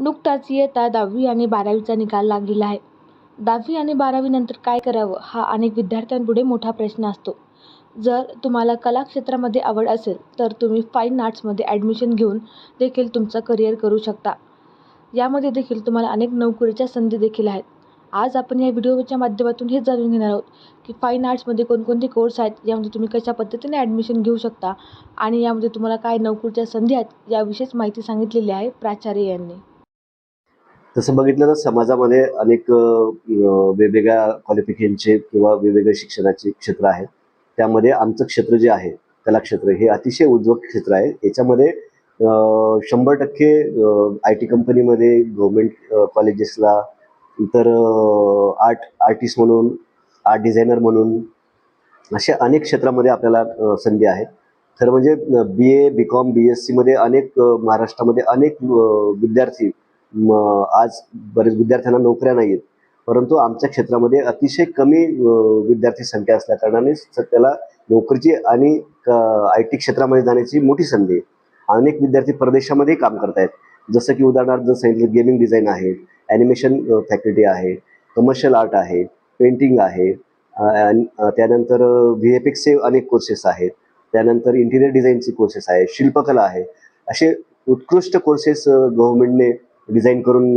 नुकताच इयत्ता दहावी आणि बारावीचा निकाल लागलेला आहे. दहावी आणि बारावीनंतर काय करावं हा अनेक विद्यार्थ्यांपुढे मोठा प्रश्न असतो. जर तुम्हाला कला क्षेत्रामध्ये आवड असेल तर तुम्ही फाईन आर्ट्समध्ये ॲडमिशन घेऊन देखील तुमचं करिअर करू शकता. यामध्ये देखील तुम्हाला अनेक नोकरीच्या संधी देखील आहेत. आज आपण या व्हिडिओच्या माध्यमातून हेच जाणून घेणार आहोत की फाईन आर्ट्समध्ये कोणकोणते कोर्स आहेत यामध्ये तुम्ही कशा पद्धतीने ॲडमिशन घेऊ शकता आणि यामध्ये तुम्हाला काय नोकरीच्या संधी आहेत याविषयीच माहिती सांगितलेली आहे प्राचार्य यांनी. तसं बघितलं तर समाजामध्ये अनेक वेगवेगळ्या क्वालिफिकेशनचे किंवा वेगवेगळ्या शिक्षणाचे क्षेत्र आहेत त्यामध्ये आमचं क्षेत्र जे आहे कला क्षेत्र हे अतिशय उज्ज्वल क्षेत्र आहे. याच्यामध्ये शंभर टक्के आय टी कंपनीमध्ये गव्हर्मेंट कॉलेजेसला इतर आर्ट आर्टिस्ट म्हणून आर्ट डिझायनर म्हणून अशा अनेक क्षेत्रामध्ये आपल्याला संधी आहेत खरं म्हणजे बी A B com B S सीमध्ये अनेक महाराष्ट्रामध्ये अनेक विद्यार्थी आज बरेच विद्यार्थ्यांना नोकऱ्या नाही आहेत परंतु आमच्या क्षेत्रामध्ये अतिशय कमी विद्यार्थी संख्या असल्या कारणाने त्याला नोकरीची आणि आय टी क्षेत्रामध्ये जाण्याची मोठी संधी आहे. अनेक विद्यार्थी परदेशामध्ये काम करतायत. जसं की उदाहरणार्थ जर सांगितलं गेमिंग डिझाईन आहे ॲनिमेशन फॅकल्टी आहे कमर्शियल आर्ट आहे पेंटिंग आहे त्यानंतर व्ही एफ एक्सचे अनेक कोर्सेस आहेत. त्यानंतर इंटिरियर डिझाईनचे कोर्सेस आहे शिल्पकला आहे. असे उत्कृष्ट कोर्सेस गव्हर्मेंटने डिझाईन करून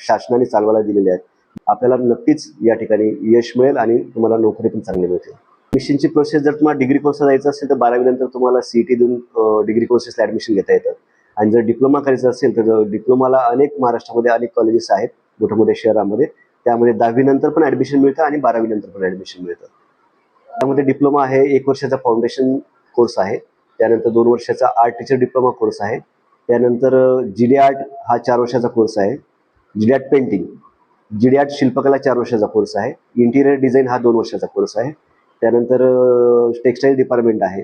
शासनाने चालवायला दिलेले आहेत. आपल्याला नक्कीच या ठिकाणी यश मिळेल आणि तुम्हाला नोकरी पण चांगली मिळते ॲडमिशनची प्रोसेस जर तुम्हाला डिग्री कोर्सला जायचं असेल तर बारावीनंतर तुम्हाला सी टी देऊन डिग्री कोर्सेसला ॲडमिशन घेता येतं. आणि जर डिप्लोमा करायचं असेल तर डिप्लोमाला अनेक महाराष्ट्रामध्ये अनेक कॉलेजेस आहेत मोठ्या मोठ्या शहरामध्ये. त्यामध्ये दहावीनंतर पण ॲडमिशन मिळतं आणि बारावीनंतर पण ॲडमिशन मिळतं. त्यामध्ये डिप्लोमा आहे एक वर्षाचा फाउंडेशन कोर्स आहे. त्यानंतर दोन वर्षाचा आर्ट टीचर डिप्लोमा कोर्स आहे. त्यानंतर जिडी आर्ट हा चार वर्षाचा कोर्स आहे. GD art painting GD art शिल्पकला चार वर्षाचा कोर्स आहे. इंटिरियर डिझाईन हा दोन वर्षाचा कोर्स आहे. त्यानंतर टेक्स्टाईल डिपार्टमेंट आहे.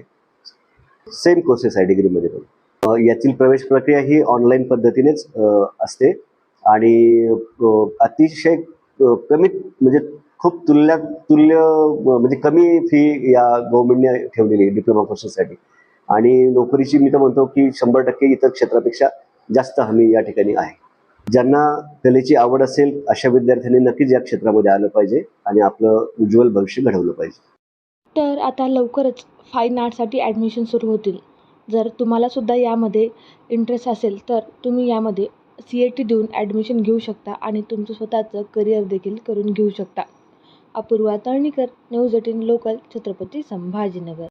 सेम कोर्सेस आहे डिग्रीमध्ये पण. यातील प्रवेश प्रक्रिया ही ऑनलाईन पद्धतीनेच असते. आणि अतिशय कमी म्हणजे खूप तुल्य तुल्य म्हणजे कमी फी या गव्हर्नमेंटने ठेवलेली आहे डिप्लोमा कोर्सेससाठी आणि नोकरीची मी तर म्हणतो की शंभर टक्के इतर क्षेत्रापेक्षा जास्त हमी या ठिकाणी आहे. ज्यांना कलेची आवड असेल अशा विद्यार्थ्यांनी नक्कीच या क्षेत्रामध्ये आलं पाहिजे आणि आपलं उज्ज्वल भविष्य घडवलं पाहिजे. तर आता लवकरच फाईन आर्टसाठी ॲडमिशन सुरू होतील. जर तुम्हाला सुद्धा यामध्ये इंटरेस्ट असेल तर तुम्ही यामध्ये सी ए टी देऊन ॲडमिशन घेऊ शकता आणि तुमचं स्वतःचं करिअर देखील करून घेऊ शकता. Apurva Talnikar news eighteen local Chhatrapati Sambhajinagar.